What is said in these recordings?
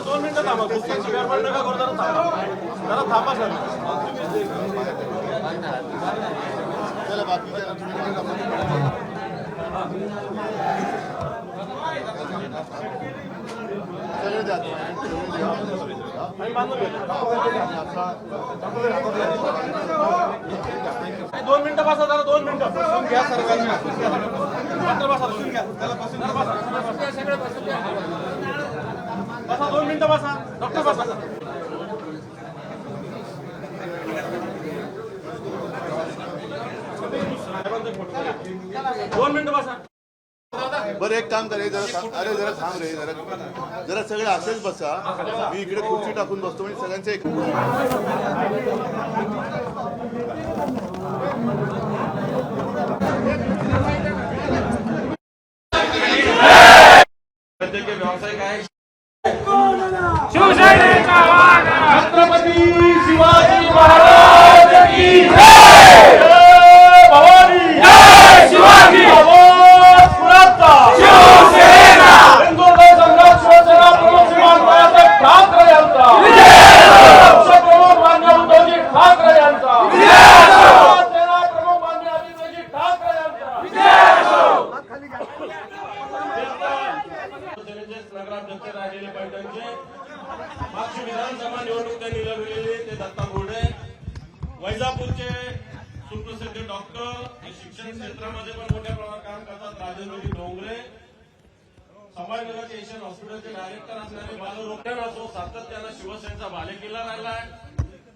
दोन मिनिटं थांबा कुस्त्यांची गडबड नका करू जरा थांबा. जरा थांबा सर चला नाही, दोन मिनिटं बसा जरा दोन मिनिटं. घ्या डॉक्टर बसा बसून घ्या त्याला बसून बसा सगळे बसून घ्या. बसा दोन मिनिटं बसा. डॉक्टर बसा. दोन मिनिटं बसा. बरं एक काम करे जरा अरे जरा थांब रे जरा. जरा सगळे असेच बसा. मी इकडे खुर्ची टाकून बसतो म्हणजे सगळ्यांचे एक व्यावसायिक आहे छत्रपती शिवाजी महाराज! नगराध्यक्ष राहिलेले पैठणचे मागची विधानसभा निवडणूक त्यांनी लढवलेली ते दत्ता बोर्डे वैजापूरचे सुप्रसिद्ध डॉक्टर शिक्षण क्षेत्रामध्ये पण मोठ्या प्रमाणात काम करतात राजेंद्रजी डोंगरे संभाजीनगरचे एशियन हॉस्पिटलचे डायरेक्टर असणारे बालरोगण असो सातत्यानं शिवसेनेचा बालेकिल्ला राहिला आहे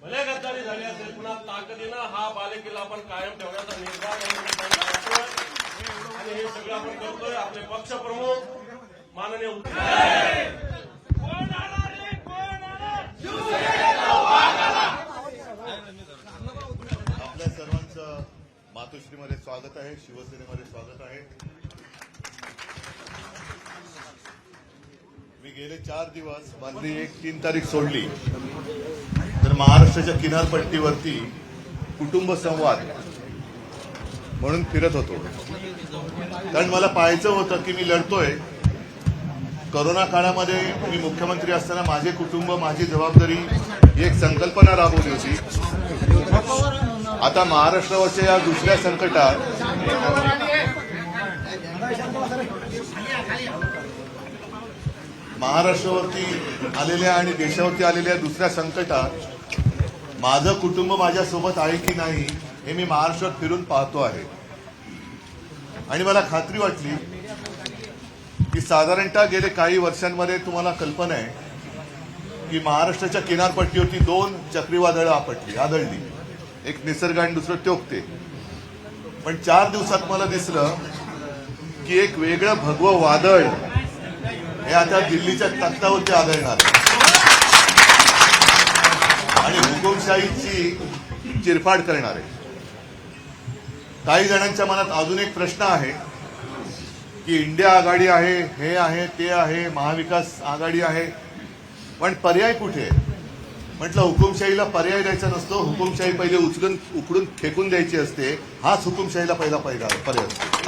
भले गद्दारी झाली असेल पुन्हा ताकदीनं हा बालेकिल्ला आपण कायम ठेवण्याचा निर्धार या निमित्ताने करतोय. आणि हे सगळं आपण करतोय आपले पक्षप्रमुख माननीय आपल्या सर्वांचं मातोश्रीमध्ये स्वागत आहे शिवसेनेमध्ये स्वागत आहे. मी गेले चार दिवस माझी एक तीन तारीख सोडली. तर महाराष्ट्राच्या किनारपट्टीवरती कुटुंब संवाद म्हणून फिरत होतो. कारण मला पाहायचं होतं की मी लढतोय. करोना काळामध्ये मी मुख्यमंत्री असताना माझे कुटुंब माझी जबाबदारी ही एक संकल्पना राबवली होती. आता महाराष्ट्रावरच्या या दुसऱ्या संकटात महाराष्ट्रावरती आलेल्या आणि देशावरती आलेल्या दुसऱ्या संकटात माझं कुटुंब माझ्यासोबत आहे की नाही हे मी महाराष्ट्रात फिरून पाहतो आहे. आणि मला खात्री वाटली की साधारणतः गेले काही वर्षांमध्ये तुम्हाला कल्पना आहे की महाराष्ट्राच्या किनारपट्टीवरती दोन चक्रीवादळं आपटली आदळली. एक निसर्ग आणि दुसरं टोकते पण चार दिवसात मला दिसलं की एक वेगळं भगवं वादळ हे आता दिल्लीच्या तख्तावरती आदळणार लोकशाहीची चिरफाड करणार. आहे काही जणांच्या मनात अजून एक प्रश्न आहे की इंडिया आघाडी आहे हे आहे ते आहे महाविकास आघाडी आहे पण पर्याय कुठे आहे? म्हटलं हुकुमशाहीला पर्याय द्यायचा नसतो हुकुमशाही पहिले उचलून उकडून फेकून द्यायची असते हाच हुकुमशाहीला पहिला पहिला पर्याय असतो.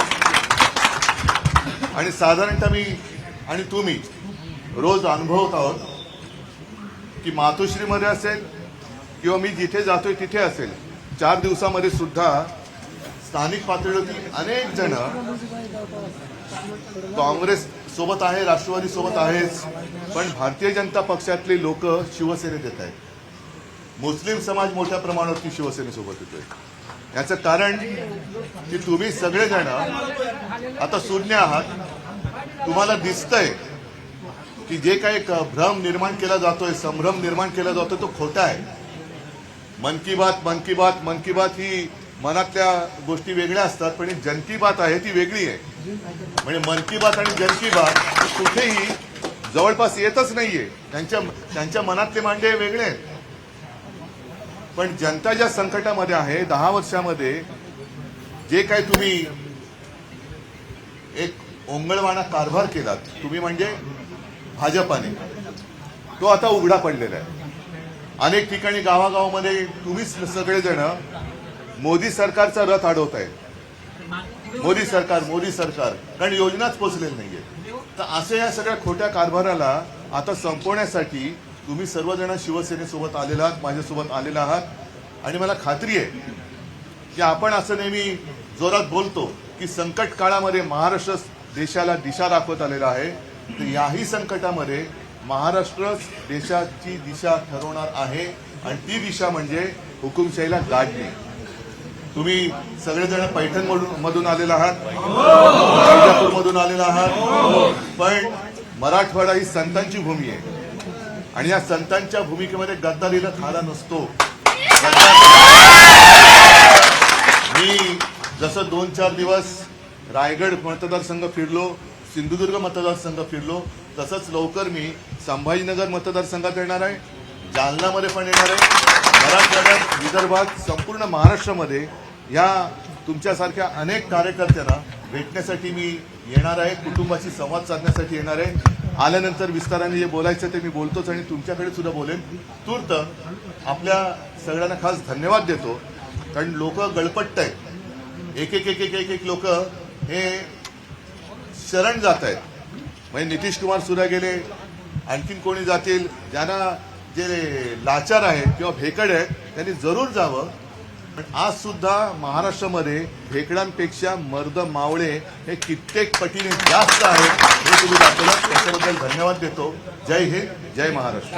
आणि साधारणतः मी आणि तुम्ही रोज अनुभवत आहोत की मातोश्रीमध्ये असेल किंवा मी जिथे जातोय तिथे असेल. चार दिवसामध्ये सुद्धा स्थानिक पातळीवरती अनेक जण काँग्रेस सोबत आहे राष्ट्रवादी सोबत आहेच पण भारतीय जनता पक्षातले लोक शिवसेनेत येत आहेत. मुस्लिम समाज मोठ्या प्रमाणावरती शिवसेनेसोबत येतोय. याचं कारण की तुम्ही सगळेजण आता शून्य आहात. तुम्हाला दिसतंय की जे काही भ्रम निर्माण केला जातोय संभ्रम निर्माण केला जातोय तो खोटा आहे. मन की बात मन की बात मन की बात ही मनातल्या गोष्टी वेगळ्या असतात पण जन की बात आहे ती वेगळी आहे. म्हणजे मन की बात आणि जन की बात कुठेही जवळपास येतच नाहीये. त्यांच्या त्यांच्या मनातले मांडे वेगळे आहेत. पण जनता ज्या संकटामध्ये आहे दहा वर्षामध्ये जे काही तुम्ही एक ओंगळवाणा कारभार केलात तुम्ही म्हणजे भाजपाने तो आता उघडा पडलेला आहे. अनेक ठिकाणी गावागावामध्ये तुम्हीच सगळेजण मोदी सरकारचा रथ अडवत आहे मोदी सरकार मोदी सरकार. कारण योजनाच पोचलेली नाहीये. तर असं या सगळ्या खोट्या कारभाराला आता संपवण्यासाठी तुम्ही सर्वजण शिवसेनेसोबत आलेला आहात माझ्यासोबत आलेला आहात. आणि मला खात्री आहे की आपण असं नेहमी जोरात बोलतो की संकट काळामध्ये महाराष्ट्र देशाला दिशा दाखवत आलेला आहे. तर याही संकटामध्ये महाराष्ट्र देशाची दिशा ठरवणार आहे आणि ती दिशा म्हणजे हुकुमशाहीला गाडणे तुम्ही सगळेजण पैठण मधून आलेला आहात. मधून आलेला आहात. पण मराठवाडा ही संतांची भूमी आहे. आणि या संतांच्या भूमिकेमध्ये गद्दारीला खाला नसतो. मी जसं दोन चार दिवस रायगड मतदारसंघ फिरलो सिंधुदुर्ग मतदारसंघ फिरलो. तसंच लवकर मी संभाजीनगर मतदारसंघात येणार आहे. जालनामध्ये पण येणार आहे. मराठवाड्यात विदर्भात संपूर्ण महाराष्ट्रामध्ये या तुमच्यासारख्या अनेक कार्यकर्त्यांना भेटण्यासाठी मी येणार आहे. कुटुंबाशी संवाद साधण्यासाठी येणार आहे. आल्यानंतर विस्ताराने जे बोलायचं ते मी बोलतोच आणि तुमच्याकडे सुद्धा बोलेन. तूर्त आपल्या सगळ्यांना खास धन्यवाद देतो. कारण लोक गळपट्ट आहेत. एक एक एक एक एक एक लोक हे शरण जात आहेत. म्हणजे नितीश कुमार सुद्धा गेले आणखीन कोणी जातील ज्यांना जे लाचार आहेत किंवा भेकड आहेत त्यांनी जरूर जावं. पण आज सुद्धा महाराष्ट्रामध्ये भेकडांपेक्षा मर्द मावळे हे कित्येक पटीने जास्त आहेत. हे तुम्ही दाखवलं. त्याच्याबद्दल धन्यवाद देतो. जय हिंद जय महाराष्ट्र.